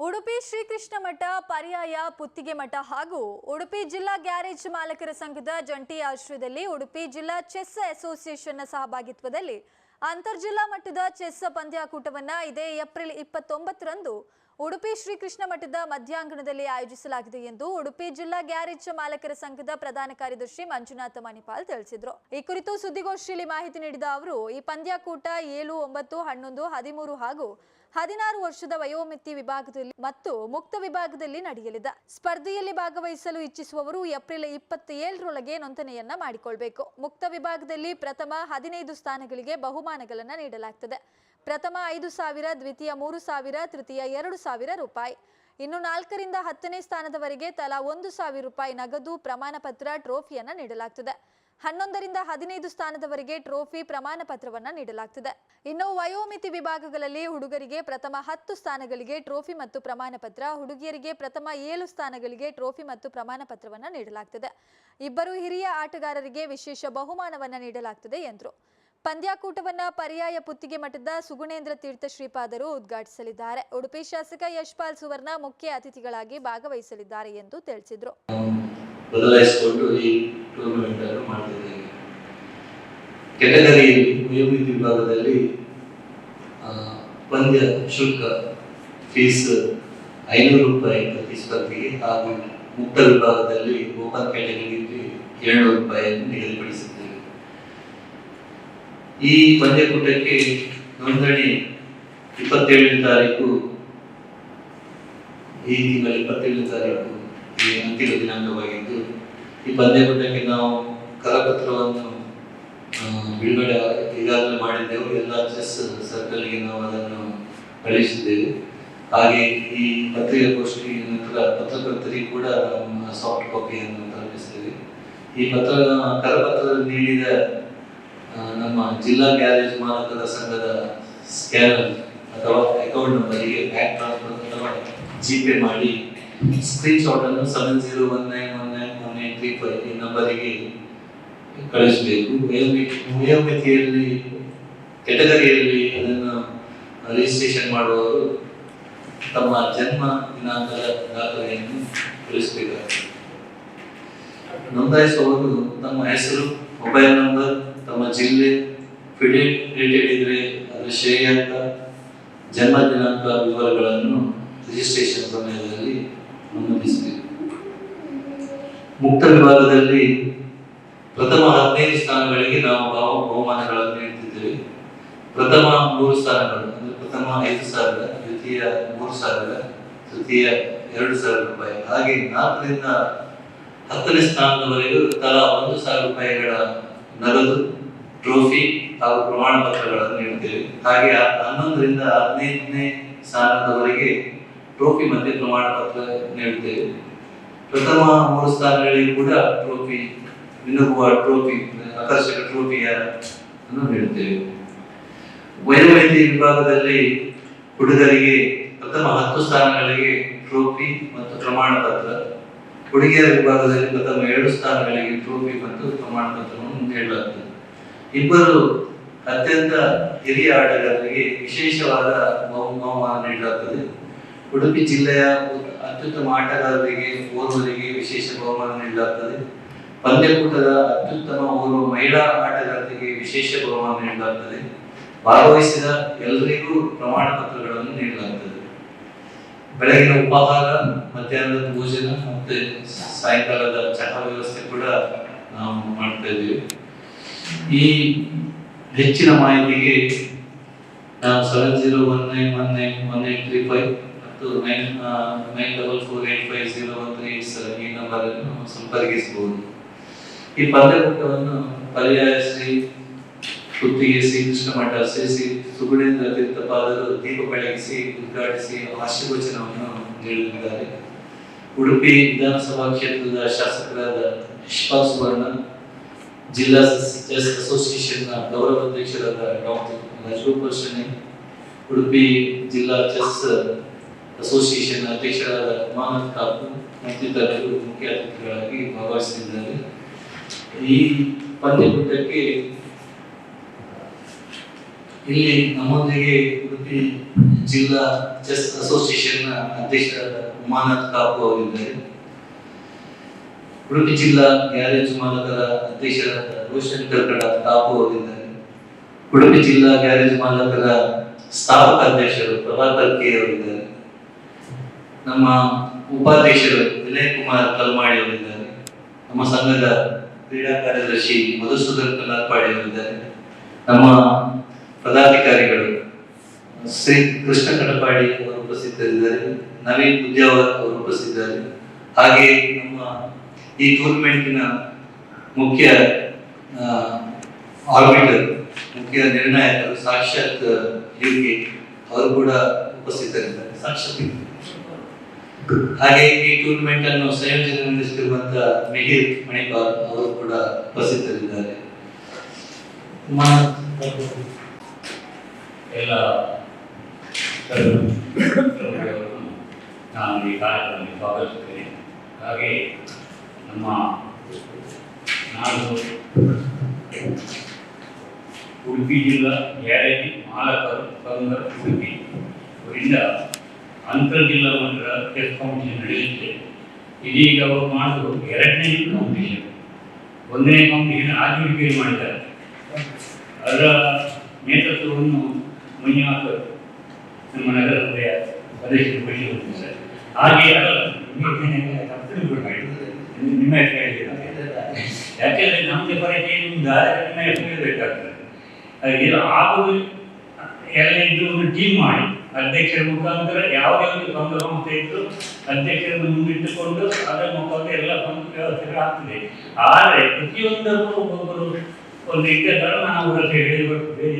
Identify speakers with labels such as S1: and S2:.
S1: ಉಡುಪಿ ಶ್ರೀಕೃಷ್ಣ ಮಠ, ಪರ್ಯಾಯ ಪುತ್ತಿಗೆ ಮಠ ಹಾಗೂ ಉಡುಪಿ ಜಿಲ್ಲಾ ಗ್ಯಾರೇಜ್ ಮಾಲಕರ ಸಂಘದ ಜಂಟಿ ಆಶ್ರಯದಲ್ಲಿ ಉಡುಪಿ ಜಿಲ್ಲಾ ಚೆಸ್ ಅಸೋಸಿಯೇಷನ್ನ ಸಹಭಾಗಿತ್ವದಲ್ಲಿ ಅಂತರ್ಜಿಲ್ಲಾ ಮಟ್ಟದ ಚೆಸ್ ಪಂದ್ಯಾಕೂಟವನ್ನ ಇದೇ ಏಪ್ರಿಲ್ ಇಪ್ಪತ್ತೊಂಬತ್ತರಂದು ಉಡುಪಿ ಶ್ರೀಕೃಷ್ಣ ಮಠದ ಮಧ್ಯಾಂಗಣದಲ್ಲಿ ಆಯೋಜಿಸಲಾಗಿದೆ ಎಂದು ಉಡುಪಿ ಜಿಲ್ಲಾ ಗ್ಯಾರೇಜ್ ಮಾಲಕರ ಸಂಘದ ಪ್ರಧಾನ ಕಾರ್ಯದರ್ಶಿ ಮಂಜುನಾಥ ಮಣಿಪಾಲ್ ತಿಳಿಸಿದ್ರು. ಈ ಕುರಿತು ಸುದ್ದಿಗೋಷ್ಠಿಯಲ್ಲಿ ಮಾಹಿತಿ ನೀಡಿದ ಅವರು, ಈ ಪಂದ್ಯಾಕೂಟ ಏಳು, ಒಂಬತ್ತು, ಹನ್ನೊಂದು, ಹದಿಮೂರು ಹಾಗೂ ಹದಿನಾರು ವರ್ಷದ ವಯೋಮಿತಿ ವಿಭಾಗದಲ್ಲಿ ಮತ್ತು ಮುಕ್ತ ವಿಭಾಗದಲ್ಲಿ ನಡೆಯಲಿದೆ. ಸ್ಪರ್ಧೆಯಲ್ಲಿ ಭಾಗವಹಿಸಲು ಇಚ್ಛಿಸುವವರು ಏಪ್ರಿಲ್ ಇಪ್ಪತ್ತೇಳರೊಳಗೆ ನೋಂದಣಿಯನ್ನ ಮಾಡಿಕೊಳ್ಬೇಕು. ಮುಕ್ತ ವಿಭಾಗದಲ್ಲಿ ಪ್ರಥಮ ಹದಿನೈದು ಸ್ಥಾನಗಳಿಗೆ ಬಹುಮಾನಗಳನ್ನು ನೀಡಲಾಗ್ತದೆ. ಪ್ರಥಮ ಐದು ಸಾವಿರ, ದ್ವಿತೀಯ ಮೂರು ಸಾವಿರ, ತೃತೀಯ ಎರಡು ಸಾವಿರ ರೂಪಾಯಿ. ಇನ್ನು ನಾಲ್ಕರಿಂದ ಹತ್ತನೇ ಸ್ಥಾನದವರೆಗೆ ತಲಾ ಒಂದು ಸಾವಿರ ರೂಪಾಯಿ ನಗದು ಪ್ರಮಾಣ ಪತ್ರ ಟ್ರೋಫಿಯನ್ನು ನೀಡಲಾಗ್ತದೆ. ಹನ್ನೊಂದರಿಂದ ಹದಿನೈದು ಸ್ಥಾನದವರೆಗೆ ಟ್ರೋಫಿ ಪ್ರಮಾಣ ಪತ್ರವನ್ನು ನೀಡಲಾಗ್ತದೆ. ಇನ್ನು ವಯೋಮಿತಿ ವಿಭಾಗಗಳಲ್ಲಿ ಹುಡುಗರಿಗೆ ಪ್ರಥಮ ಹತ್ತು ಸ್ಥಾನಗಳಿಗೆ ಟ್ರೋಫಿ ಮತ್ತು ಪ್ರಮಾಣ ಪತ್ರ ಹುಡುಗಿಯರಿಗೆ ಪ್ರಥಮ ಏಳು ಸ್ಥಾನಗಳಿಗೆ ಟ್ರೋಫಿ ಮತ್ತು ಪ್ರಮಾಣ ಪತ್ರವನ್ನು ನೀಡಲಾಗ್ತದೆ. ಇಬ್ಬರು ಹಿರಿಯ ಆಟಗಾರರಿಗೆ ವಿಶೇಷ ಬಹುಮಾನವನ್ನು ನೀಡಲಾಗ್ತದೆ ಎಂದರು. ಪಂದ್ಯಾಕೂಟವನ್ನ ಪರ್ಯಾಯ ಪುತ್ತಿಗೆ ಮಠದ ಸುಗುಣೇಂದ್ರ ತೀರ್ಥ ಶ್ರೀಪಾದರು ಉದ್ಘಾಟಿಸಲಿದ್ದಾರೆ. ಉಡುಪಿ ಶಾಸಕ ಯಶ್ಪಾಲ್ ಸುವರ್ಣ ಮುಖ್ಯ ಅತಿಥಿಗಳಾಗಿ ಭಾಗವಹಿಸಲಿದ್ದಾರೆ ಎಂದು ತಿಳಿಸಿದರು.
S2: ಪಂದ್ಯ ಶುಲ್ಕ ಫೀಸ್ ಐನೂರು ರೂಪಾಯಿ ಪ್ರತಿ ಸ್ಪರ್ಧೆಗೆ ಹಾಗೂ ಮುಕ್ತ ವಿಭಾಗದಲ್ಲಿ ಓಪನ್ ಕ್ಯಾಟಗರಿಗೆ ಏಳ್ನೂರು ರೂಪಾಯಿಯನ್ನು ನಿಗದಿಪಡಿಸಿದ್ದೇವೆ. ಈ ಪಂದ್ಯಕೂಟಕ್ಕೆ ನೋಂದಣಿ ಇಪ್ಪತ್ತೇಳನೇ ತಾರೀಕು, ಈ ತಿಂಗಳ ಇಪ್ಪತ್ತೇಳನೇ ತಾರೀಕು ಈ ಅಂತಿಮ ದಿನಾಂಕವಾಗಿದ್ದು, ಈ ಪಂದ್ಯಕೂಟಕ್ಕೆ ನಾವು ಕರಪತ್ರವನ್ನು ಬಿಡುಗಡೆ ಈಗಾಗಲೇ ಮಾಡಿದ್ದೆವು. ಎಲ್ಲ ಚೆಸ್ ಸರ್ಕಲ್ಗೆ ನಾವು ಅದನ್ನು ಕಳಿಸಿದ್ದೇವೆ ಹಾಗೆ ಈ ಪತ್ರಿಕಾಗೋಷ್ಠಿ ನಂತರ ಪತ್ರಕರ್ತರಿಗೆ ಕೂಡ ಸಾಫ್ಟ್ ಕಾಪಿಯನ್ನು ತಲುಪಿಸ್ತೇವೆ. ಈ ಪತ್ರ ಕರಪತ್ರದಲ್ಲಿ ನೀಡಿದ ನಮ್ಮ ಜಿಲ್ಲಾ ಗ್ಯಾರೇಜ್ ಮಾಲಕರ ಸಂಘದ ಸ್ಕ್ಯಾನರ್ ಅಥವಾ ಅಕೌಂಟ್ ನಂಬರಿಗೆ ಬ್ಯಾಂಕ್ ಟ್ರಾನ್ಸ್ಫರ್ ಅಥವಾ ಜಿಪೇ ಮಾಡಿ ಸ್ಕ್ರೀನ್ ಶಾಟ್ ಅನ್ನು seven zero one nine one nine one eight three five ಈ ನಂಬರಿಗೆ ಕಳಿಸಬೇಕು. ವಯೋಮಿತಿ ವಯೋಮಿತಿಯಲ್ಲಿ ಕೆಟಗರಿಯಲ್ಲಿ ಅದನ್ನು ರಿಜಿಸ್ಟ್ರೇಷನ್ ಮಾಡುವವರು ತಮ್ಮ ಜನ್ಮ ದಿನಾಂಕದ ದಾಖಲೆಯನ್ನು ಕಳಿಸಬೇಕಾಗ್ತದೆ ನೋಂದಾಯಿಸುವವರು ತಮ್ಮ ಹೆಸರು ಮೊಬೈಲ್ ನಂಬರ್ ತಮ್ಮ ಜಿಲ್ಲೆ ಫಿಡೇಟೆಡ್ ಇದ್ರೆ ಅದರ ಶ್ರೇಯಾಂಕ, ಜನ್ಮ ದಿನಾಂಕ ವಿವರಗಳನ್ನು ರಿಜಿಸ್ಟ್ರೇಷನ್ ಸಮಯದಲ್ಲಿ ನಮೂದಿಸಬೇಕು ಮುಕ್ತ ವಿಭಾಗದಲ್ಲಿ ಪ್ರಥಮ ಹದಿನೈದು ಸ್ಥಾನಗಳಿಗೆ ನಾವು ಬಹು- ಬಹುಮಾನಗಳನ್ನು ನೀಡುತ್ತಿದ್ದೇವೆ ಪ್ರಥಮ ಮೂರು ಸ್ಥಾನಗಳು, ಅಂದರೆ ಪ್ರಥಮ ಐದು ಸಾವಿರ, ದ್ವಿತೀಯ ಮೂರು ಸಾವಿರ, ತೃತೀಯ ಎರಡು ಸಾವಿರ ರೂಪಾಯಿ. ಹಾಗೆ ನಾಲ್ಕರಿಂದ ಹತ್ತನೇ ಸ್ಥಾನದವರೆಗೂ ತಲಾ ಒಂದು ಸಾವಿರ ರೂಪಾಯಿಗಳ ನಗದು ಟ್ರೋಫಿ ಹಾಗೂ ಪ್ರಮಾಣ ಪತ್ರಗಳನ್ನು ನೀಡುತ್ತೇವೆ. ಹಾಗೆ ಹನ್ನೊಂದರಿಂದ ಹದಿನೈದನೇ ಸ್ಥಾನದವರೆಗೆ ಟ್ರೋಫಿ ಮತ್ತೆ ಪ್ರಮಾಣ ಪತ್ರ ನೀಡುತ್ತೇವೆ. ಪ್ರಥಮ ಮೂರು ಸ್ಥಾನಗಳಿಗೆ ಕೂಡ ಟ್ರೋಫಿ ವಿನುಗುವ ಟ್ರೋಫಿ ಆಕರ್ಷಕ ಟ್ರೋಫಿಯ ನೀಡುತ್ತೇವೆ. ವಯೋಮಿತಿ ವಿಭಾಗದಲ್ಲಿ ಹುಡುಗರಿಗೆ ಪ್ರಥಮ ಹತ್ತು ಸ್ಥಾನಗಳಿಗೆ ಟ್ರೋಫಿ ಮತ್ತು ಪ್ರಮಾಣ ಪತ್ರ ಹುಡುಗಿಯರ ವಿಭಾಗದಲ್ಲಿ ಪ್ರಥಮ ಎರಡು ಸ್ಥಾನಗಳಿಗೆ ಟ್ರೋಫಿ ಮತ್ತು ಪ್ರಮಾಣ ಪತ್ರವನ್ನು ನೀಡಲಾಗುತ್ತದೆ ಇಬ್ಬರು ಅತ್ಯಂತ ಹಿರಿಯ ಆಟಗಾರರಿಗೆ ವಿಶೇಷವಾದ ಬಹು- ಬಹುಮಾನ ನೀಡಲಾಗುತ್ತದೆ. ಉಡುಪಿ ಜಿಲ್ಲೆಯ ಅತ್ಯುತ್ತಮ ಆಟಗಾರರಿಗೆ, ಓರ್ವರಿಗೆ ವಿಶೇಷ ಬಹುಮಾನ ನೀಡಲಾಗುತ್ತದೆ. ಪಂದ್ಯಕೂಟದ ಅತ್ಯುತ್ತಮ ಓರ್ವ ಮಹಿಳಾ ಆಟಗಾರರಿಗೆ ವಿಶೇಷ ಬಹುಮಾನ ನೀಡಲಾಗುತ್ತದೆ. ಭಾಗವಹಿಸಿದ ಎಲ್ಲರಿಗೂ ಪ್ರಮಾಣ ಪತ್ರಗಳನ್ನು ನೀಡಲಾಗುತ್ತದೆ. ಬೆಳಗಿನ ಉಪಹಾರ, ಮಧ್ಯಾಹ್ನದ ಭೋಜನ ಮತ್ತೆ ಸಾಯಂಕಾಲದ ಚಹಾ ವ್ಯವಸ್ಥೆ ಕೂಡ ನಾವು ಮಾಡ್ತಾ ಇದ್ದೀವಿ ಈ ಹೆಚ್ಚಿನ ಮಾಹಿತಿಗೆ ನಾವು seven zero one nine one nine one eight three five ಮತ್ತು nine nine double four eight five zero one three seven ಈ ನಂಬರನ್ನು ಸಂಪರ್ಕಿಸಬಹುದು. ಈ ಪಂದ್ಯಕೂಟವನ್ನು ಪರ್ಯಾಯ ಶ್ರೀ ಕುತ್ತಿಗೆ ಶ್ರೀ ಸೇರಿಸಿ ಸುಗುಣೇಂದ್ರ ತೀರ್ಥಪಾದರು ದೀಪ ಬೆಳಗಿಸಿ ಉದ್ಘಾಟಿಸಿ ಆಶೀರ್ವಚನವನ್ನು ನೀಡಲಿದ್ದಾರೆ. ಉಡುಪಿ ವಿಧಾನಸಭಾ ಕ್ಷೇತ್ರದ ಶಾಸಕರಾದ ಯಶ್ಪಾಲ್ ಸುವರ್ಣ, ಜಿಲ್ಲಾ ಚೆಸ್ ಅಸೋಸಿಯೇಷನ್ನ ಗೌರವ ಅಧ್ಯಕ್ಷರಾದ ಡಾಕ್ಟರ್ ರಾಜಗೋಪಾಲ್ ಶೆಣೈ, ಉಡುಪಿ ಜಿಲ್ಲಾ ಚೆಸ್ ಅಸೋಸಿಯೇಷನ್ ಅಧ್ಯಕ್ಷರಾದ ಮಾನವ್ ಕಾಪು ಮತ್ತಿತರರು ಮುಖ್ಯ ಅತಿಥಿಗಳಾಗಿ ಭಾಗವಹಿಸಿದ್ದಾರೆ. ಈ ಪಂದ್ಯಕೂಟಕ್ಕೆ ಇಲ್ಲಿ ನಮ್ಮೊಂದಿಗೆ ಉಡುಪಿ ಜಿಲ್ಲಾ ಚೆಸ್ ಅಸೋಸಿಯೇಷನ್ ಅಧ್ಯಕ್ಷರಾದ ಉಮಾನಾಥ್ ಕಾಪು ಅವರಿದ್ದಾರೆ. ಉಡುಪಿ ಜಿಲ್ಲಾ ಗ್ಯಾರೇಜ್ ಮಾಲಕರ ಅಧ್ಯಕ್ಷರಾದ ರೋಷನ್ ಕರ್ಕಡ ಕಾಪು ಅವರಿದ್ದಾರೆ. ಉಡುಪಿ ಜಿಲ್ಲಾ ಗ್ಯಾರೇಜ್ ಮಾಲಕರ ಸ್ಥಾಪಕ ಅಧ್ಯಕ್ಷರು ಪ್ರಭಾಕರ್ ಕೆ ಅವರಿದ್ದಾರೆ. ನಮ್ಮ ಉಪಾಧ್ಯಕ್ಷರು ವಿನಯ್ ಕುಮಾರ್ ಕಲ್ಮಾಡಿ ಅವರಿದ್ದಾರೆ. ನಮ್ಮ ಸಂಘದ ಕ್ರೀಡಾ ಕಾರ್ಯದರ್ಶಿ ಮಧುಸೂದನ್ ಕಲಾಪಾಡಿ ಅವರಿದ್ದಾರೆ. ನಮ್ಮ ಪದಾಧಿಕಾರಿಗಳು. ಶ್ರೀ ಕೃಷ್ಣ ಕಡಪಾಡಿ ಅವರು ಉಪಸ್ಥಿತರಿದ್ದಾರೆ, ನವೀನ್ ಉದ್ಯಾವರ್ ಅವರು ಉಪಸ್ಥಿತರಿದ್ದಾರೆ. ಹಾಗೆ ನಮ್ಮ ಈ ಟೂರ್ನಮೆಂಟಿನ ಮುಖ್ಯ ಆರ್ಬಿಟರ್ ಮುಖ್ಯ ನಿರ್ಣಾಯಕರು ಸಾಕ್ಷಾತ್ ಯುಕೆ ಅವರು ಕೂಡ ಉಪಸ್ಥಿತರಿದ್ದಾರೆ. ಸಾಕ್ಷಾತ್ ಹಾಗೆ ಈ ಟೂರ್ನಮೆಂಟ್ ಅನ್ನು ಸಂಯೋಜನೆಗೊಳಿಸುತ್ತಿರುವಂತಹ ಮಿಹಿರ್ ಮಣಿಪಾಲ್ ಅವರು ಕೂಡ ಉಪಸ್ಥಿತರಿದ್ದಾರೆ.
S3: ಎಲ್ಲ ನಾನು ಈ ಕಾರ್ಯಕ್ರಮದಲ್ಲಿ ಸ್ವಾಗತಿಸುತ್ತೇನೆ. ಹಾಗೆ ನಮ್ಮ ನಾನು ಉಡುಪಿ ಜಿಲ್ಲಾ ಗ್ಯಾರೇಜ್ ಮಾಲಕರು ಸಂಘ ಉಡುಪಿ. ಅವರಿಂದ ಅಂತರ್ ಜಿಲ್ಲಾ ಮಟ್ಟದ ಚೆಸ್ ಕಾಂಪಿಟೇಷನ್ ನಡೆಯುತ್ತೆ. ಇದೀಗ ಅವರು ಮಾಡಿದ್ರು ಎರಡನೇ ಕಾಂಪಿಟೇಷನ್ ಒಂದನೇ ಕಾಂಪಿಟೇಷನ್ ಆಜುವಿಕೆಯಲ್ಲಿ ಮಾಡಿದ್ದಾರೆ. ಅದರ ನೇತೃತ್ವವನ್ನು ಮಂಜುನಾಥ್ ನಮ್ಮ ನಗರದ ಪ್ರದೇಶದ ಸರ್ ಹಾಗೆ ನಿಮ್ಮ ಹೆಸರು ಹೇಳಿದ್ದೀರಾ? ಯಾಕೆಂದ್ರೆ ನಮಗೆ ಪರಿಚಯ ನಿಮ್ಗೆ ನಿಮ್ಮ ಹೆಸರು ಬೇಕಾಗ್ತದೆ ಹಾಗೆ ಆಗುದು, ಎಲ್ಲ ಇದ್ದು ಒಂದು ಟೀಮ್ ಮಾಡಿ, ಅಧ್ಯಕ್ಷರ ಮುಖಾಂತರ ಯಾವುದೇ ಒಂದು ಸಂಘ ಸಂಸ್ಥೆ ಇದ್ದು ಅಧ್ಯಕ್ಷರನ್ನು ಮುಂದಿಟ್ಟುಕೊಂಡು ಅದರ ಮುಖಾಂತರ ಎಲ್ಲ ವ್ಯವಸ್ಥೆಗಳು ಆಗ್ತದೆ. ಆದರೆ ಪ್ರತಿಯೊಂದಕ್ಕೂ ಒಬ್ಬರು ಒಂದು ಇದ್ದ ನಾವು ಅವರ ಹೇಳಿ ಬರ್ತದೆ